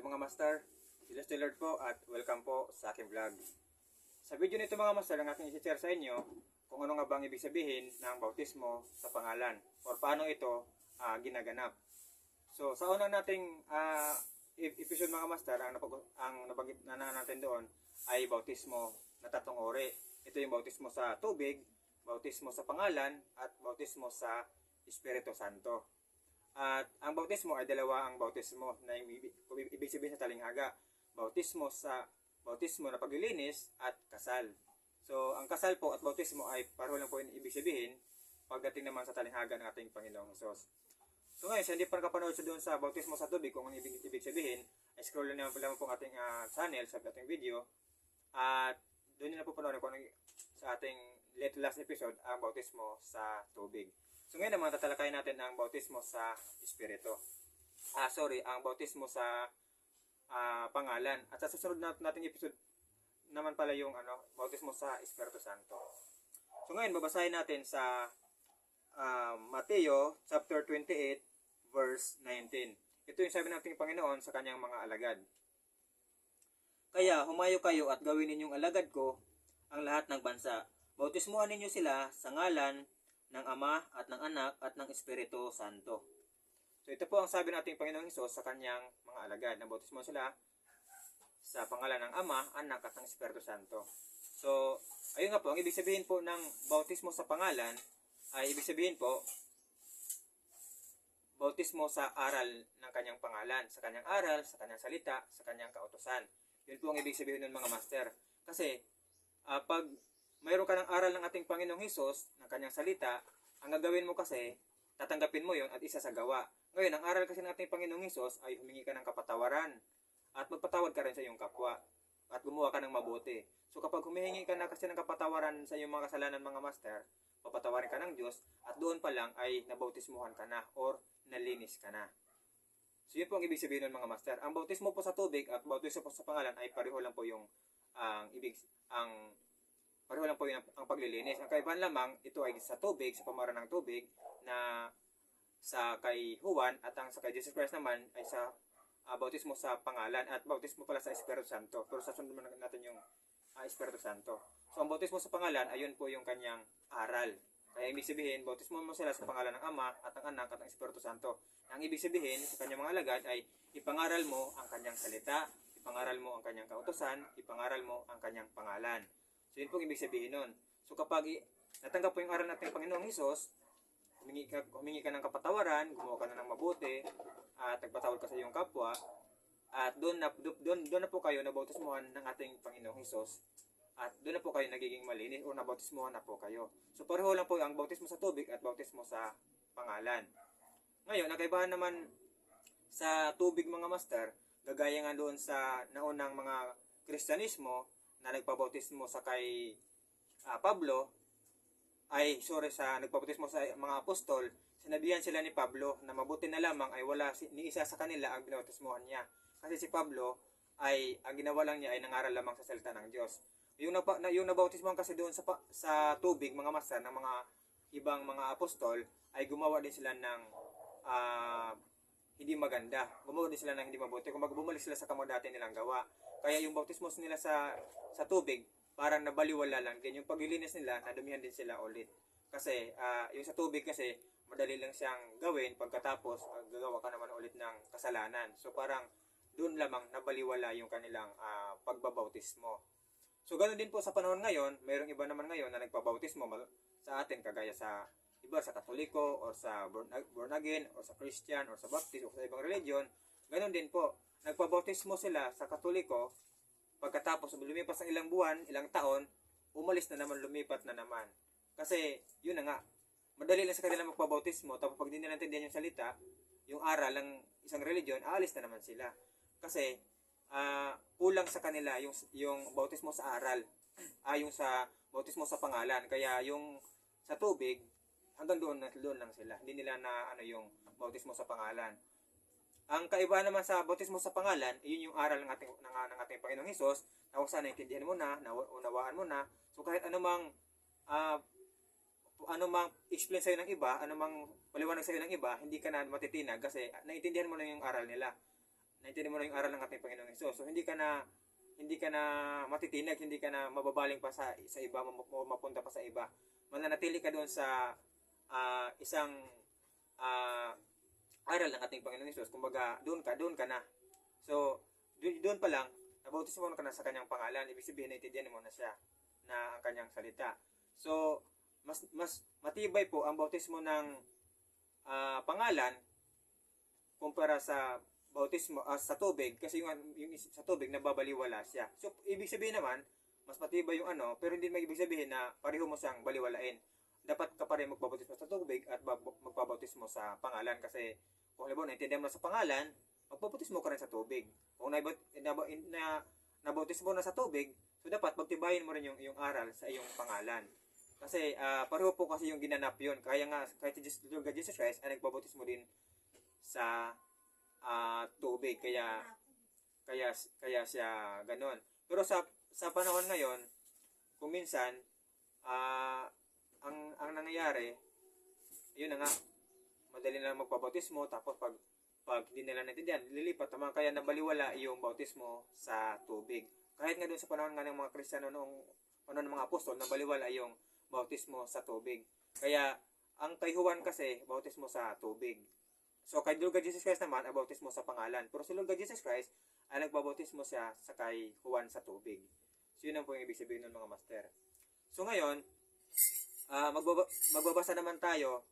Hello mga master, sila Lord po at welcome po sa aking vlog. Sa video nito mga master, ang aking isi-share sa inyo kung ano nga bang ibig sabihin ng bautismo sa pangalan or paano ito ah, ginaganap. So sa unang nating ep- episode mga master, ang, napag- ang nabanggit na na natin doon ay bautismo na tatlong ori. Ito yung bautismo sa tubig, bautismo sa pangalan, at bautismo sa Espiritu Santo. At ang bautismo ay dalawa ang bautismo na ibig, sabihin sa talinghaga. Bautismo sa bautismo na paglilinis at kasal. So, ang kasal po at bautismo ay pareho lang po yung ibig sabihin pagdating naman sa talinghaga ng ating Panginoong Hesus. So ngayon, sa hindi pa nakapanood sa doon sa bautismo sa tubig, kung ano ibig, ibig sabihin, ay scroll lang naman po ang ating ah, channel sa ating video. At doon nyo na po panoorin kung ano sa ating last episode, ang bautismo sa tubig. So ngayon naman, tatalakayin natin ang bautismo sa Espiritu. Ah, sorry, ang bautismo sa ah, pangalan. At sa susunod nat- nating episode naman pala yung ano, bautismo sa Espiritu Santo. So ngayon, babasahin natin sa ah, Mateo chapter 28 verse 19. Ito yung sabi nating Panginoon sa kanyang mga alagad. Kaya humayo kayo at gawin ninyong alagad ko ang lahat ng bansa. Bautismuhan ninyo sila sa ngalan ng Ama at ng Anak at ng Espiritu Santo. So ito po ang sabi nating Panginoong Hesus sa kanyang mga alagad. Nabautismo sila sa pangalan ng Ama, Anak at ng Espiritu Santo. So, ayun nga po, ang ibig sabihin po ng bautismo sa pangalan ay ibig sabihin po bautismo sa aral ng kanyang pangalan, sa kanyang aral, sa kanyang salita, sa kanyang kautosan. Yun po ang ibig sabihin ng mga master. Kasi, ah, pag mayroon ka ng aral ng ating Panginoong Hesus, ng kanyang salita, ang gagawin mo kasi, tatanggapin mo yon at isa sa gawa. Ngayon, ang aral kasi ng ating Panginoong Hesus ay humingi ka ng kapatawaran at magpatawad ka rin sa iyong kapwa at gumawa ka ng mabuti. So kapag humihingi ka na kasi ng kapatawaran sa iyong mga kasalanan mga master, papatawarin ka ng Diyos at doon pa lang ay nabautismuhan ka na or nalinis ka na. So yun po ang ibig sabihin ng mga master. Ang bautismo po sa tubig at bautismo po sa pangalan ay pareho lang po yung ang ibig ang pareho lang po yung ang paglilinis. Ang kaibahan lamang ito ay sa tubig, sa pamaran ng tubig na sa kay Juan at ang sa kay Jesus Christ naman ay sa ah, bautismo sa pangalan at bautismo pala sa Espiritu Santo. Pero sa sunod natin yung ah, Espiritu Santo. So ang bautismo sa pangalan ayun po yung kanyang aral. Kaya ibig sabihin, bautismo mo sila sa pangalan ng Ama at ng Anak at ng Espiritu Santo. Ang ibig sabihin sa kanyang mga alagad ay ipangaral mo ang kanyang salita, ipangaral mo ang kanyang kautosan, ipangaral mo ang kanyang pangalan. So yun po ibig sabihin nun. So kapag natanggap po yung aral natin ng Panginoong Hesus, humingi ka, humingi ka ng kapatawaran, gumawa ka na ng mabuti, at nagpatawad ka sa iyong kapwa, at doon na, doon, doon na po kayo nabautismuhan ng ating Panginoong Hesus, at doon na po kayo nagiging malinis o nabautismuhan na po kayo. So pareho lang po ang bautismo sa tubig at bautismo sa pangalan. Ngayon, nagkaibahan naman sa tubig mga master, gagaya nga doon sa naunang mga Kristyanismo na nagpabautismo sa kay ah, Pablo, ay sorry sa nagpabautismo sa mga apostol, sinabihan sila ni Pablo na mabuti na lamang ay wala si, ni isa sa kanila ang binautismuhan niya. Kasi si Pablo ay ang ginawa lang niya ay nangaral lamang sa salita ng Diyos. Yung na, yung nabautismuhan kasi doon sa sa tubig mga master ng mga ibang mga apostol ay gumawa din sila ng maganda. Gumawa din sila ng hindi mabuti. Kung bumalik sila sa kamo dati nilang gawa. Kaya yung bautismo nila sa sa tubig, parang nabaliwala lang din. Yung paglilinis nila, nadumihan din sila ulit. Kasi ah, yung sa tubig kasi, madali lang siyang gawin pagkatapos ah, gagawa ka naman ulit ng kasalanan. So parang doon lamang nabaliwala yung kanilang ah, pagbabautismo. So ganoon din po sa panahon ngayon, mayroong iba naman ngayon na nagpabautismo sa atin kagaya sa iba sa Katoliko or sa born, again or sa Christian or sa Baptist o sa ibang religion. Ganoon din po. Nagpabautismo sila sa Katoliko pagkatapos lumipas ng ilang buwan, ilang taon, umalis na naman, lumipat na naman. Kasi yun na nga, madali lang sa kanila magpabautismo tapos pag di nila naintindihan yung salita, yung aral ng isang religion, aalis na naman sila. Kasi ah, kulang sa kanila yung yung bautismo sa aral, ah yung sa bautismo sa pangalan. Kaya yung sa tubig hanggang doon na doon lang sila. Hindi nila na ano yung bautismo sa pangalan. Ang kaibahan naman sa bautismo sa pangalan, yun yung aral ng ating ng, ng ating Panginoong Hesus, na kung saan naintindihan mo na, naunawaan mo na. So kahit anumang ah anumang explain sa'yo ng iba, anumang paliwanag sa'yo ng iba, hindi ka na matitinag kasi naiintindihan mo na yung aral nila. naintindihan mo na yung aral ng ating Panginoong Hesus. So hindi ka na hindi ka na matitinag, hindi ka na mababaling pa sa sa iba, map- mapunta pa sa iba. Mananatili ka doon sa ah, isang ah, aral ng ating Panginoong Hesus. Kumbaga, doon ka, doon ka na. So, doon, pa lang, nabautismo ka na sa kanyang pangalan. Ibig sabihin, naintindihan mo na siya na ang kanyang salita. So, mas mas matibay po ang bautismo ng ah, pangalan kumpara sa bautismo ah, sa tubig kasi yung, yung sa tubig nababaliwala siya. So, ibig sabihin naman, mas matibay yung ano, pero hindi mag ibig sabihin na pareho mo siyang baliwalain. Dapat ka pa rin magbabautismo sa tubig at bab- magbabautismo sa pangalan kasi kung halimbawa naintindihan mo sa pangalan, magbabautismo ka rin sa tubig. Kung na, na, na, nabautismo na sa tubig, so dapat magtibayin mo rin yung, yung aral sa iyong pangalan. Kasi ah, pareho po kasi yung ginanap yun. Kaya nga, kahit si Jesus, Lord Jesus Christ ay nagbabautismo din sa ah, tubig. Kaya, kaya, kaya siya ganon. Pero sa, sa panahon ngayon, kung minsan, ah, ang, ang nangyayari, yun na nga, madali na magpabautismo, tapos pag, pag hindi nila naintindihan, lilipat naman, kaya nabaliwala yung bautismo sa tubig. Kahit nga doon sa panahon nga ng mga Kristiyano noong panahon ng mga apostol, nabaliwala yung bautismo sa tubig. Kaya, ang kay Juan kasi, bautismo sa tubig. So, kay Lord Jesus Christ naman, ang bautismo sa pangalan. Pero si Lord Jesus Christ, ay nagbabautismo siya sa kay Juan sa tubig. So, yun ang po yung ibig sabihin ng mga master. So, ngayon, ah magbaba- magbabasa naman tayo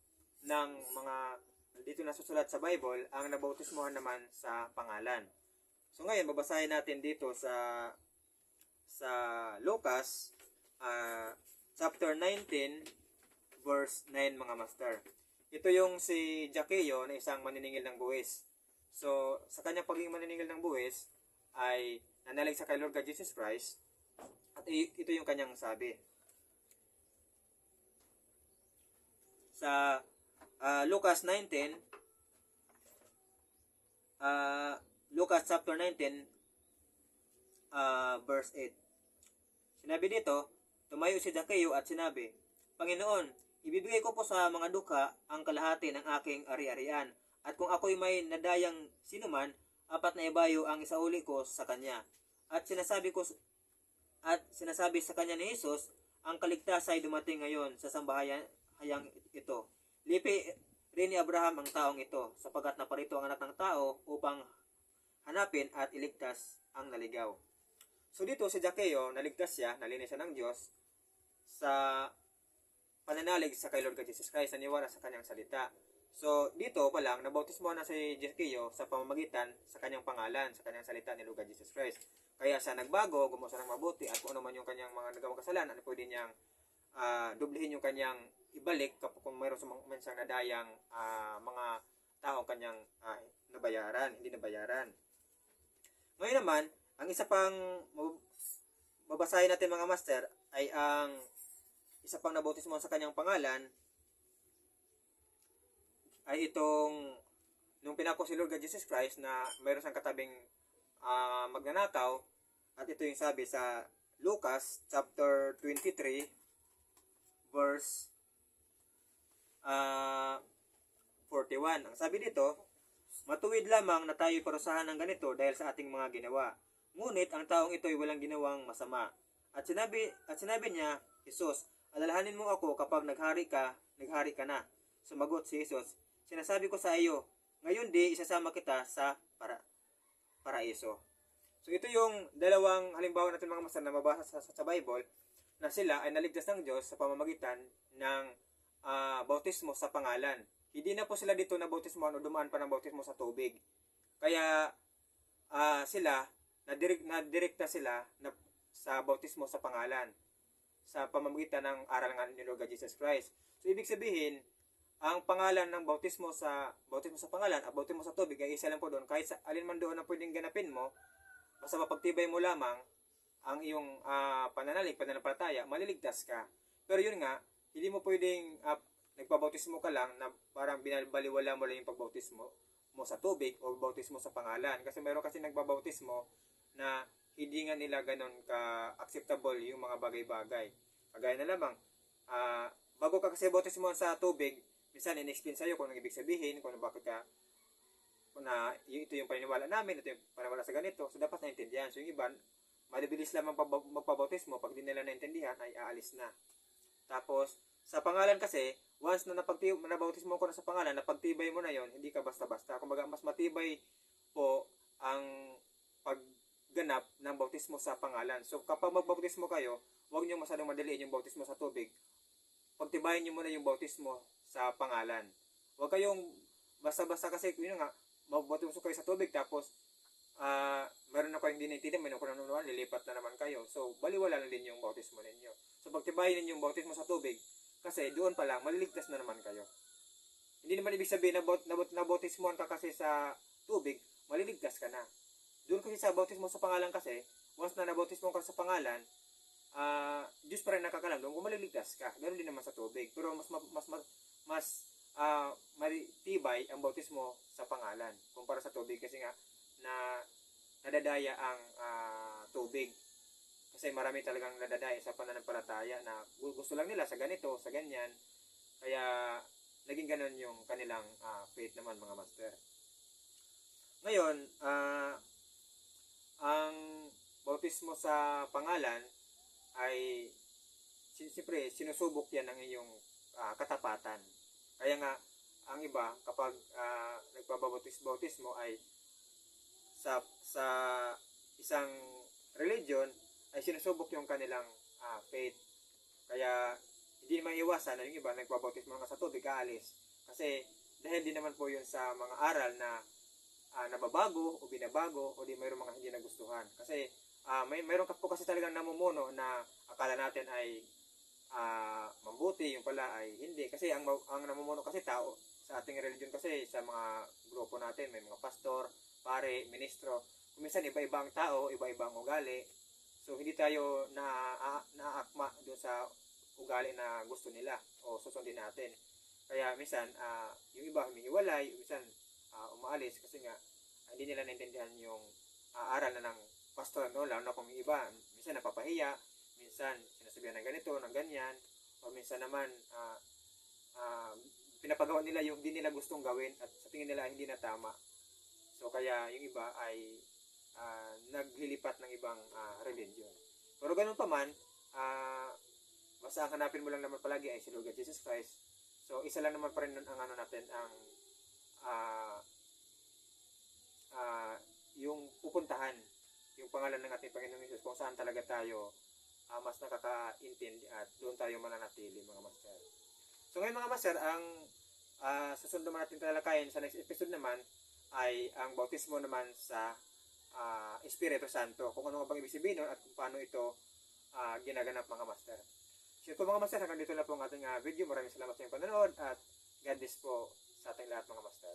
ng mga dito na susulat sa Bible, ang nabautismohan naman sa pangalan. So, ngayon, babasahin natin dito sa sa Lucas, ah, chapter 19, verse 9 mga master. Ito yung si Zaccheo na isang maniningil ng buwis. So, sa kanyang pagiging maniningil ng buwis, ay nanalig sa kay Lord God Jesus Christ. At ito yung kanyang sabi. Sa ah, Lucas 19, ah, Lucas chapter 19, ah, verse 8. Sinabi dito, tumayo si Zaccheo at sinabi, Panginoon, ibibigay ko po sa mga dukha ang kalahati ng aking ari-arian. At kung ako'y may nadayang sinuman, apat na ibayo ang isauli ko sa kanya. At sinasabi ko at sinasabi sa kanya ni Jesus, ang kaligtasan ay dumating ngayon sa sambahayan hayang ito. Lipi rin ni Abraham ang taong ito, sapagkat naparito ang anak ng tao upang hanapin at iligtas ang naligaw. So dito si Zaccheo, naligtas siya, nalinis siya ng Diyos sa pananalig sa kay Lord God Jesus Christ, naniwala sa kanyang salita. So dito pa lang, nabautismo na si Zaccheo sa pamamagitan sa kanyang pangalan, sa kanyang salita ni Lord God Jesus Christ. Kaya siya nagbago, gumawa siya ng mabuti, at kung ano man yung kanyang mga nagawang kasalanan, pwede niyang ah, dublihin yung kanyang ibalik kapag kung mayroon sa mga man siyang nadayang ah, mga tao kanyang ah, nabayaran, hindi nabayaran. Ngayon naman, ang isa pang babasahin natin mga master ay ang isa pang nabautismo sa kanyang pangalan ay itong nung pinako si Lord God Jesus Christ na mayroon siyang katabing ah, magnanakaw at ito yung sabi sa Lucas chapter 23 verse ah 41. Ang sabi dito, matuwid lamang na tayo'y parusahan ng ganito dahil sa ating mga ginawa. Ngunit ang taong ito ay walang ginawang masama. At sinabi, at sinabi niya, Jesus, alalahanin mo ako kapag naghari ka, naghari ka na. Sumagot si Jesus, sinasabi ko sa iyo, ngayon di isasama kita sa para, paraiso. So ito yung dalawang halimbawa natin mga master na mabasa sa, sa, sa Bible na sila ay naligtas ng Diyos sa pamamagitan ng ah, bautismo sa pangalan. Hindi na po sila dito na bautismo o dumaan pa ng bautismo sa tubig. Kaya ah, sila nadirek nadirekta sila na sa bautismo sa pangalan sa pamamagitan ng aral ng ni Lord Jesus Christ. So ibig sabihin, ang pangalan ng bautismo sa bautismo sa pangalan at bautismo sa tubig ay isa lang po doon kahit sa alin man doon na pwedeng ganapin mo basta mapagtibay mo lamang ang iyong ah, pananalig, pananampalataya, maliligtas ka. Pero yun nga, hindi mo pwedeng ah, nagpabautismo ka lang na parang binabaliwala mo lang yung pagbautismo mo sa tubig o bautismo sa pangalan. Kasi meron kasi nagbabautismo na hindi nga nila ganon ka-acceptable yung mga bagay-bagay. Kagaya na lamang, ah, bago ka kasi bautismo sa tubig, minsan in-explain sa'yo kung anong ibig sabihin, kung ano bakit ka na ito yung paniniwala namin, ito yung paniniwala sa ganito, so dapat naintindihan. So yung iba, malibilis magpab- magpabautismo, pag di nila naintindihan, ay aalis na. Tapos, sa pangalan kasi, once na napagti- nabautismo ko na sa pangalan, napagtibay mo na yon hindi ka basta-basta. Kumbaga, mas matibay po ang pagganap ng bautismo sa pangalan. So, kapag magbautismo kayo, huwag niyo masyadong madaliin yung bautismo sa tubig. Pagtibayin niyo muna yung bautismo sa pangalan. Huwag kayong basta-basta kasi, yun nga, magbautismo kayo sa tubig, tapos, ah meron ako hindi naintindihan, meron ko nanunuan, lilipat na naman kayo. So, baliwala na din yung bautismo ninyo. So, pagtibayin ninyo yung bautismo sa tubig, kasi doon pa lang, maliligtas na naman kayo. Hindi naman ibig sabihin na, baut, na, baut- na bautismoan ka kasi sa tubig, maliligtas ka na. Doon kasi sa bautismo sa pangalan kasi, once na nabautismo ka sa pangalan, ah Diyos pa rin nakakalam doon kung maliligtas ka. Ganoon din naman sa tubig. Pero mas ma- mas mas, mas ah, matibay ang bautismo sa pangalan kumpara sa tubig kasi nga na nadadaya ang ah, tubig. Kasi marami talagang nadadaya sa pananampalataya na gu- gusto lang nila sa ganito, sa ganyan. Kaya naging ganun yung kanilang ah, faith naman mga master. Ngayon, ah, ang bautismo sa pangalan ay siyempre sinusubok yan ng iyong ah, katapatan. Kaya nga ang iba kapag uh, nagpabautismo ay sa sa isang religion ay sinusubok yung kanilang ah, faith. Kaya hindi maiiwasan na yung iba nagpabautismo nga sa tubig kaalis. Kasi dahil din naman po yun sa mga aral na ah, nababago o binabago o di mayroong mga hindi nagustuhan. Kasi ah may mayroon po kasi talagang namumuno na akala natin ay ah, mabuti, yung pala ay hindi. Kasi ang, ang namumuno kasi tao sa ating religion kasi sa mga grupo natin, may mga pastor, pare, ministro. Kuminsan iba-iba ang tao, iba-iba ang ugali. So hindi tayo na naakma doon sa ugali na gusto nila o susundin natin. Kaya minsan ah, yung iba humihiwalay, minsan ah, umaalis kasi nga ah, hindi nila naintindihan yung ah, aral na ng pastor no lalo na kung yung iba minsan napapahiya minsan sinasabihan ng ganito ng ganyan o minsan naman ah, ah, pinapagawa nila yung hindi nila gustong gawin at sa tingin nila hindi na tama so kaya yung iba ay ah, naglilipat ng ibang ah, religion pero ganun pa man ah, basta ang hanapin mo lang naman palagi ay si Lord Jesus Christ so isa lang naman pa rin ang ano natin ang ah, ah, yung pupuntahan yung pangalan ng ating Panginoong Yesus kung saan talaga tayo ah, mas nakakaintindi at doon tayo mananatili mga master. So ngayon mga master, ang ah, susunod naman natin talakayin sa next episode naman ay ang bautismo naman sa ah, Espiritu Santo. Kung ano bang ibig sabihin nun at kung paano ito ah, ginaganap mga master. So ito mga master, hanggang dito na po ang ating ah, video. Maraming salamat sa inyong panonood at God bless po sa ating lahat mga master.